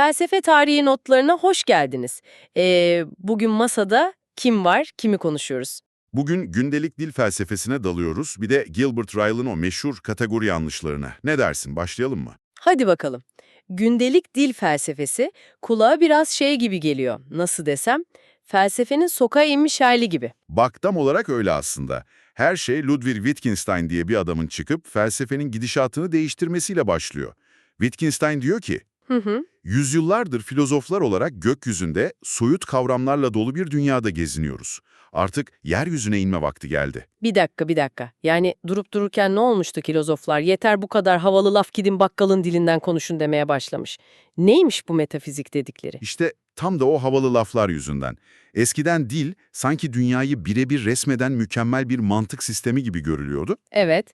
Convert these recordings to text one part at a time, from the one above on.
Felsefe tarihi notlarına hoş geldiniz. Ee, bugün masada kim var, kimi konuşuyoruz? Bugün gündelik dil felsefesine dalıyoruz. Bir de Gilbert Ryle'ın o meşhur kategori yanlışlarına. Ne dersin, başlayalım mı? Hadi bakalım. Gündelik dil felsefesi kulağa biraz şey gibi geliyor. Nasıl desem? Felsefenin sokağa inmiş hali gibi. Bak tam olarak öyle aslında. Her şey Ludwig Wittgenstein diye bir adamın çıkıp felsefenin gidişatını değiştirmesiyle başlıyor. Wittgenstein diyor ki, Hı hı. yüzyıllardır filozoflar olarak gökyüzünde soyut kavramlarla dolu bir dünyada geziniyoruz. Artık yeryüzüne inme vakti geldi. Bir dakika, bir dakika. Yani durup dururken ne olmuştu filozoflar? Yeter bu kadar havalı laf gidin bakkalın dilinden konuşun demeye başlamış. Neymiş bu metafizik dedikleri? İşte tam da o havalı laflar yüzünden. Eskiden dil sanki dünyayı birebir resmeden mükemmel bir mantık sistemi gibi görülüyordu. Evet.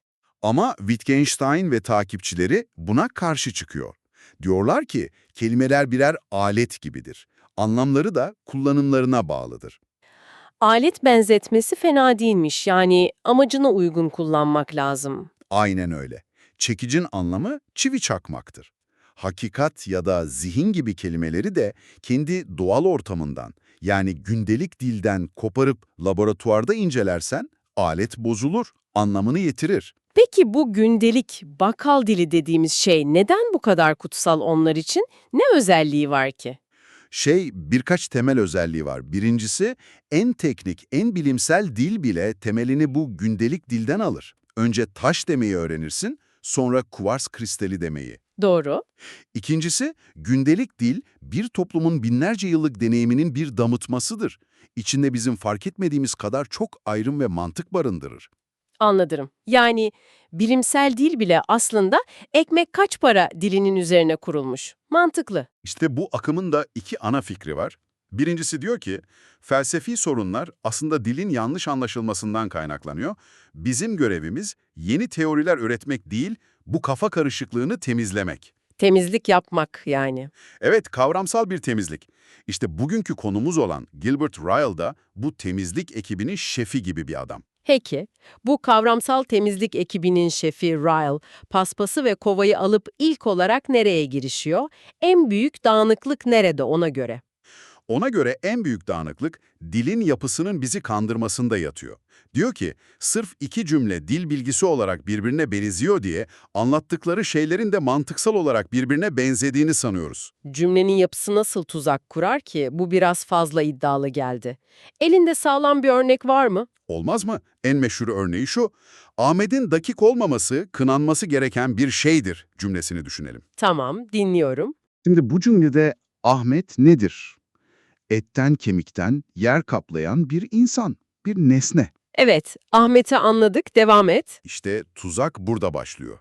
Ama Wittgenstein ve takipçileri buna karşı çıkıyor. Diyorlar ki kelimeler birer alet gibidir. Anlamları da kullanımlarına bağlıdır. Alet benzetmesi fena değilmiş. Yani amacına uygun kullanmak lazım. Aynen öyle. Çekicin anlamı çivi çakmaktır. Hakikat ya da zihin gibi kelimeleri de kendi doğal ortamından yani gündelik dilden koparıp laboratuvarda incelersen alet bozulur, anlamını yitirir. Peki bu gündelik bakkal dili dediğimiz şey neden bu kadar kutsal onlar için? Ne özelliği var ki? Şey birkaç temel özelliği var. Birincisi en teknik, en bilimsel dil bile temelini bu gündelik dilden alır. Önce taş demeyi öğrenirsin, sonra kuvars kristali demeyi. Doğru. İkincisi, gündelik dil bir toplumun binlerce yıllık deneyiminin bir damıtmasıdır. İçinde bizim fark etmediğimiz kadar çok ayrım ve mantık barındırır. Anladım. Yani bilimsel dil bile aslında ekmek kaç para dilinin üzerine kurulmuş. Mantıklı. İşte bu akımın da iki ana fikri var. Birincisi diyor ki, felsefi sorunlar aslında dilin yanlış anlaşılmasından kaynaklanıyor. Bizim görevimiz yeni teoriler üretmek değil, bu kafa karışıklığını temizlemek. Temizlik yapmak yani. Evet, kavramsal bir temizlik. İşte bugünkü konumuz olan Gilbert Ryle da bu temizlik ekibinin şefi gibi bir adam. Peki, bu kavramsal temizlik ekibinin şefi Ryle, paspası ve kovayı alıp ilk olarak nereye girişiyor? En büyük dağınıklık nerede ona göre? Ona göre en büyük dağınıklık dilin yapısının bizi kandırmasında yatıyor. Diyor ki, sırf iki cümle dil bilgisi olarak birbirine benziyor diye anlattıkları şeylerin de mantıksal olarak birbirine benzediğini sanıyoruz. Cümlenin yapısı nasıl tuzak kurar ki? Bu biraz fazla iddialı geldi. Elinde sağlam bir örnek var mı? Olmaz mı? En meşhur örneği şu, Ahmet'in dakik olmaması kınanması gereken bir şeydir cümlesini düşünelim. Tamam, dinliyorum. Şimdi bu cümlede Ahmet nedir? Etten kemikten yer kaplayan bir insan, bir nesne. Evet, Ahmet'i anladık, devam et. İşte tuzak burada başlıyor.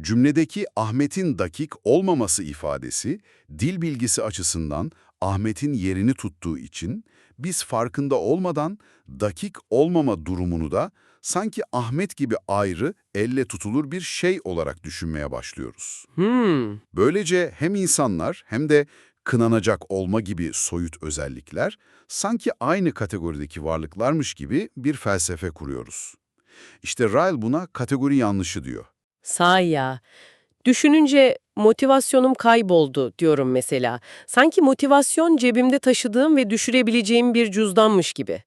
Cümledeki Ahmet'in dakik olmaması ifadesi, dil bilgisi açısından Ahmet'in yerini tuttuğu için biz farkında olmadan dakik olmama durumunu da sanki Ahmet gibi ayrı, elle tutulur bir şey olarak düşünmeye başlıyoruz. Hmm, Böylece hem insanlar hem de kınanacak olma gibi soyut özellikler sanki aynı kategorideki varlıklarmış gibi bir felsefe kuruyoruz. İşte Ryle buna kategori yanlışı diyor. sahi ya. Düşününce motivasyonum kayboldu diyorum mesela. Sanki motivasyon cebimde taşıdığım ve düşürebileceğim bir cüzdanmış gibi.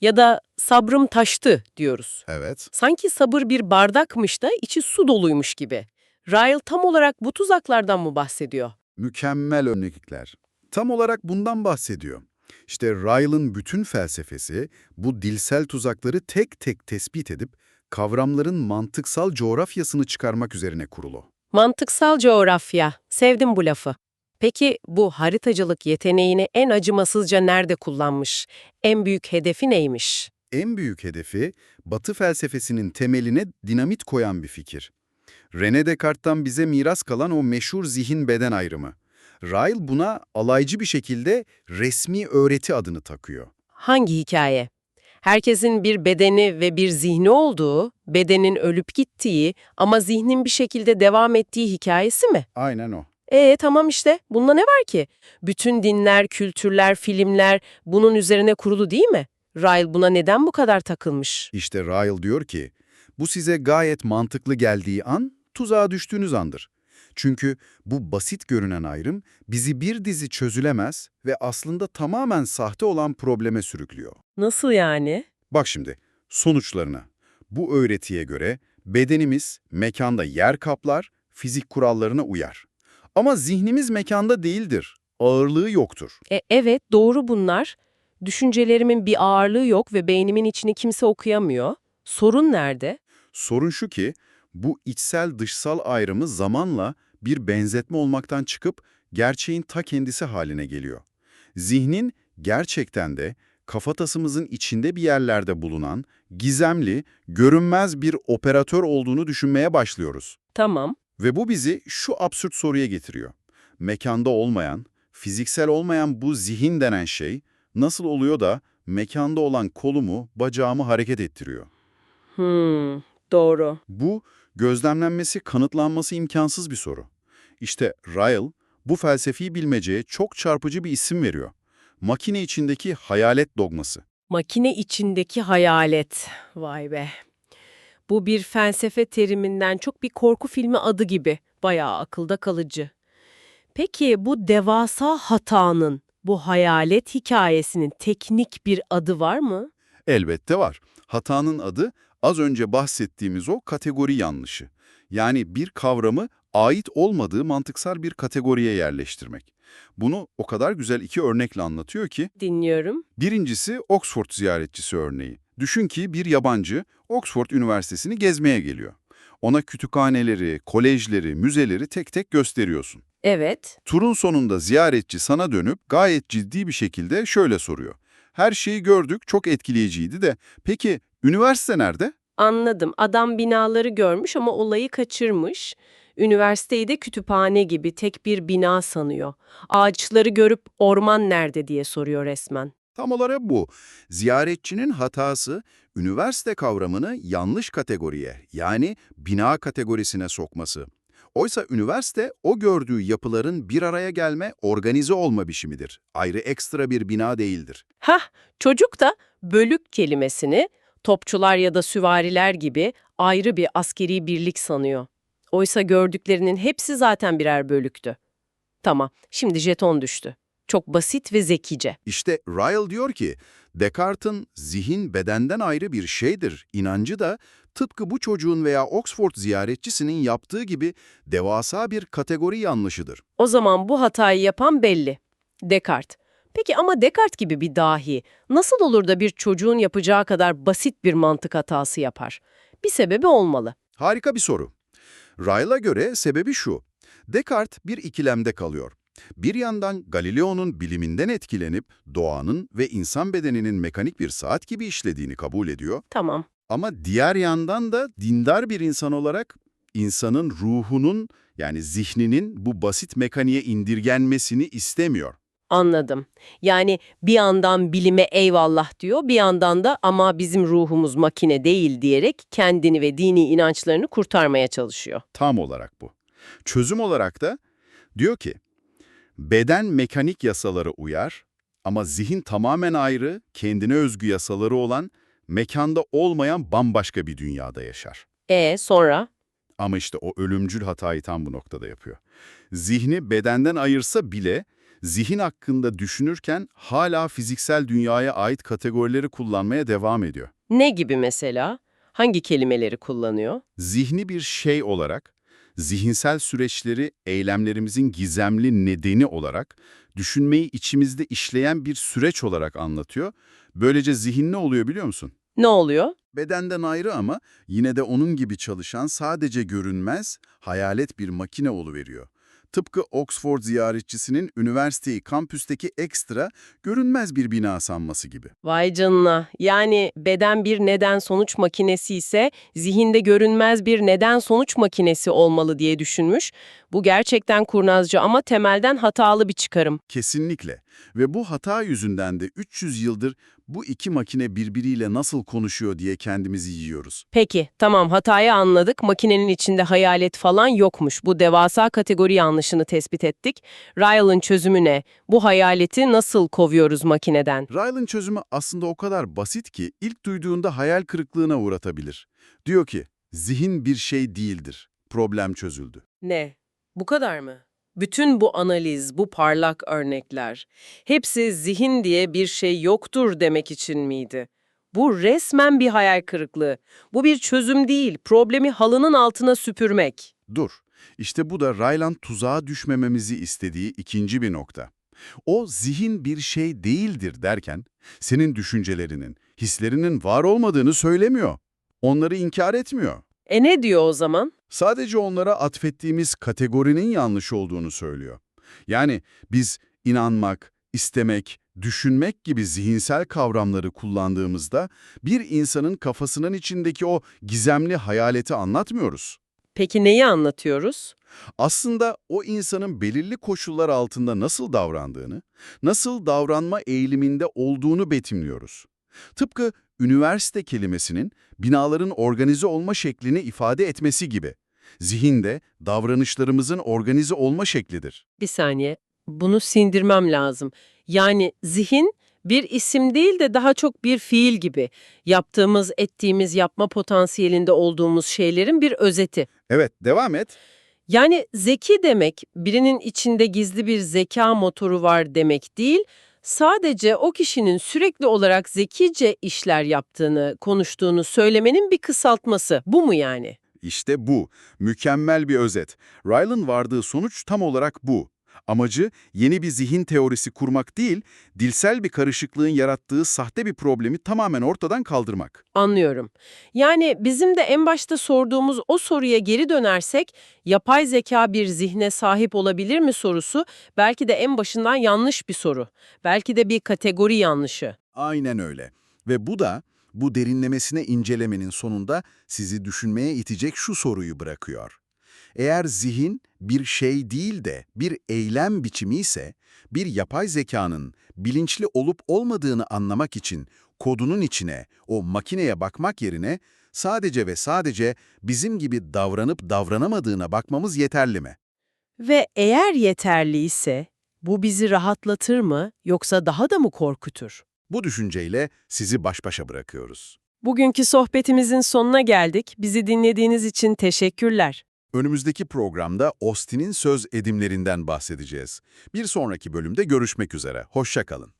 Ya da sabrım taştı diyoruz. Evet, Sanki sabır bir bardakmış da içi su doluymuş gibi. Ryle tam olarak bu tuzaklardan mı bahsediyor? Mükemmel örnekler. Tam olarak bundan bahsediyor. İşte Ryle'ın bütün felsefesi bu dilsel tuzakları tek tek tespit edip kavramların mantıksal coğrafyasını çıkarmak üzerine kurulu. Mantıksal coğrafya. Sevdim bu lafı. Peki bu haritacılık yeteneğini en acımasızca nerede kullanmış? En büyük hedefi neymiş? En büyük hedefi Batı felsefesinin temeline dinamit koyan bir fikir. René Descartes'tan bize miras kalan o meşhur zihin-beden ayrımı. Ryle buna alaycı bir şekilde resmi öğreti adını takıyor. Hangi hikaye? Herkesin bir bedeni ve bir zihni olduğu, bedenin ölüp gittiği ama zihnin bir şekilde devam ettiği hikayesi mi? Aynen o. Ee tamam işte. Bunda ne var ki? Bütün dinler, kültürler, filmler bunun üzerine kurulu değil mi? Ryle buna neden bu kadar takılmış? İşte Ryle diyor ki, bu size gayet mantıklı geldiği an tuzağa düştüğünüz andır. Çünkü bu basit görünen ayrım bizi bir dizi çözülemez ve aslında tamamen sahte olan probleme sürüklüyor. Nasıl yani? Bak şimdi, sonuçlarına. Bu öğretiye göre bedenimiz mekanda yer kaplar, fizik kurallarına uyar. Ama zihnimiz mekanda değildir, ağırlığı yoktur. E, evet, doğru bunlar. Düşüncelerimin bir ağırlığı yok ve beynimin içini kimse okuyamıyor. Sorun nerede? Sorun şu ki, bu içsel dışsal ayrımı zamanla bir benzetme olmaktan çıkıp gerçeğin ta kendisi haline geliyor. Zihnin gerçekten de kafatasımızın içinde bir yerlerde bulunan, gizemli, görünmez bir operatör olduğunu düşünmeye başlıyoruz. Tamam. Ve bu bizi şu absürt soruya getiriyor. Mekanda olmayan, fiziksel olmayan bu zihin denen şey nasıl oluyor da mekanda olan kolumu, bacağımı hareket ettiriyor? Hmm, doğru. Bu gözlemlenmesi, kanıtlanması imkansız bir soru. İşte Ryle bu felsefi bilmeceye çok çarpıcı bir isim veriyor. Makine içindeki hayalet dogması. Makine içindeki hayalet. Vay be. Bu bir felsefe teriminden çok bir korku filmi adı gibi. Bayağı akılda kalıcı. Peki bu devasa hatanın, bu hayalet hikayesinin teknik bir adı var mı? Elbette var. Hatanın adı az önce bahsettiğimiz o kategori yanlışı. Yani bir kavramı ait olmadığı mantıksal bir kategoriye yerleştirmek. Bunu o kadar güzel iki örnekle anlatıyor ki, Dinliyorum. birincisi Oxford ziyaretçisi örneği. Düşün ki bir yabancı Oxford Üniversitesi'ni gezmeye geliyor. Ona kütüphaneleri, kolejleri, müzeleri tek tek gösteriyorsun. Evet. Turun sonunda ziyaretçi sana dönüp gayet ciddi bir şekilde şöyle soruyor. Her şeyi gördük, çok etkileyiciydi de peki üniversite nerede? Anladım. Adam binaları görmüş ama olayı kaçırmış. Üniversiteyi de kütüphane gibi tek bir bina sanıyor. Ağaçları görüp orman nerede diye soruyor resmen. Tam olarak bu. Ziyaretçinin hatası üniversite kavramını yanlış kategoriye yani bina kategorisine sokması. Oysa üniversite o gördüğü yapıların bir araya gelme, organize olma biçimidir. Ayrı ekstra bir bina değildir. Hah, çocuk da bölük kelimesini topçular ya da süvariler gibi ayrı bir askeri birlik sanıyor. Oysa gördüklerinin hepsi zaten birer bölüktü. Tamam, şimdi jeton düştü. Çok basit ve zekice. İşte Ryle diyor ki, Descartes'in zihin bedenden ayrı bir şeydir inancı da tıpkı bu çocuğun veya Oxford ziyaretçisinin yaptığı gibi devasa bir kategori yanlışıdır. O zaman bu hatayı yapan belli. Descartes. Peki ama Descartes gibi bir dahi nasıl olur da bir çocuğun yapacağı kadar basit bir mantık hatası yapar? Bir sebebi olmalı. Harika bir soru. Ryle'a göre sebebi şu. Descartes bir ikilemde kalıyor. Bir yandan Galileo'nun biliminden etkilenip doğanın ve insan bedeninin mekanik bir saat gibi işlediğini kabul ediyor. Tamam. Ama diğer yandan da dindar bir insan olarak insanın ruhunun yani zihninin bu basit mekaniğe indirgenmesini istemiyor. Anladım. Yani bir yandan bilime eyvallah diyor, bir yandan da ama bizim ruhumuz makine değil diyerek kendini ve dini inançlarını kurtarmaya çalışıyor. Tam olarak bu. Çözüm olarak da diyor ki, beden mekanik yasalara uyar ama zihin tamamen ayrı, kendine özgü yasaları olan, mekanda olmayan bambaşka bir dünyada yaşar. E sonra? Ama işte o ölümcül hatayı tam bu noktada yapıyor. Zihni bedenden ayırsa bile, zihin hakkında düşünürken hala fiziksel dünyaya ait kategorileri kullanmaya devam ediyor. Ne gibi mesela? Hangi kelimeleri kullanıyor? Zihni bir şey olarak, zihinsel süreçleri eylemlerimizin gizemli nedeni olarak, düşünmeyi içimizde işleyen bir süreç olarak anlatıyor. Böylece zihin ne oluyor biliyor musun? Ne oluyor? Bedenden ayrı ama yine de onun gibi çalışan sadece görünmez, hayalet bir makine oluveriyor. Tıpkı Oxford ziyaretçisinin üniversiteyi kampüsteki ekstra, görünmez bir bina sanması gibi. Vay canına. Yani beden bir neden-sonuç makinesi ise zihinde görünmez bir neden-sonuç makinesi olmalı diye düşünmüş. Bu gerçekten kurnazca ama temelden hatalı bir çıkarım. Kesinlikle. Ve bu hata yüzünden de 300 yıldır bu iki makine birbiriyle nasıl konuşuyor diye kendimizi yiyoruz. Peki, tamam hatayı anladık. Makinenin içinde hayalet falan yokmuş. Bu devasa kategori yanlışını tespit ettik. Ryle'ın çözümü ne? Bu hayaleti nasıl kovuyoruz makineden? Ryle'ın çözümü aslında o kadar basit ki ilk duyduğunda hayal kırıklığına uğratabilir. Diyor ki, zihin bir şey değildir. Problem çözüldü. Ne? Bu kadar mı? Bütün bu analiz, bu parlak örnekler, hepsi zihin diye bir şey yoktur demek için miydi? Bu resmen bir hayal kırıklığı. Bu bir çözüm değil, problemi halının altına süpürmek. Dur, işte bu da Rayland tuzağa düşmememizi istediği ikinci bir nokta. O zihin bir şey değildir derken, senin düşüncelerinin, hislerinin var olmadığını söylemiyor. Onları inkar etmiyor. E ne diyor o zaman? Sadece onlara atfettiğimiz kategorinin yanlış olduğunu söylüyor. Yani biz inanmak, istemek, düşünmek gibi zihinsel kavramları kullandığımızda bir insanın kafasının içindeki o gizemli hayaleti anlatmıyoruz. Peki neyi anlatıyoruz? Aslında o insanın belirli koşullar altında nasıl davrandığını, nasıl davranma eğiliminde olduğunu betimliyoruz. Tıpkı üniversite kelimesinin binaların organize olma şeklini ifade etmesi gibi. Zihin de davranışlarımızın organize olma şeklidir. Bir saniye, bunu sindirmem lazım. Yani zihin bir isim değil de daha çok bir fiil gibi. Yaptığımız, ettiğimiz, yapma potansiyelinde olduğumuz şeylerin bir özeti. Evet, devam et. Yani zeki demek, birinin içinde gizli bir zeka motoru var demek değil, sadece o kişinin sürekli olarak zekice işler yaptığını, konuştuğunu söylemenin bir kısaltması. Bu mu yani? İşte bu. Mükemmel bir özet. Rylan vardığı sonuç tam olarak bu. Amacı yeni bir zihin teorisi kurmak değil, dilsel bir karışıklığın yarattığı sahte bir problemi tamamen ortadan kaldırmak. Anlıyorum. Yani bizim de en başta sorduğumuz o soruya geri dönersek, yapay zeka bir zihne sahip olabilir mi sorusu belki de en başından yanlış bir soru. Belki de bir kategori yanlışı. Aynen öyle. Ve bu da bu derinlemesine incelemenin sonunda sizi düşünmeye itecek şu soruyu bırakıyor. Eğer zihin bir şey değil de bir eylem biçimi ise, bir yapay zekanın bilinçli olup olmadığını anlamak için kodunun içine, o makineye bakmak yerine sadece ve sadece bizim gibi davranıp davranamadığına bakmamız yeterli mi? Ve eğer yeterliyse, bu bizi rahatlatır mı yoksa daha da mı korkutur? Bu düşünceyle sizi baş başa bırakıyoruz. Bugünkü sohbetimizin sonuna geldik. Bizi dinlediğiniz için teşekkürler. Önümüzdeki programda Austin'in söz edimlerinden bahsedeceğiz. Bir sonraki bölümde görüşmek üzere. Hoşça kalın.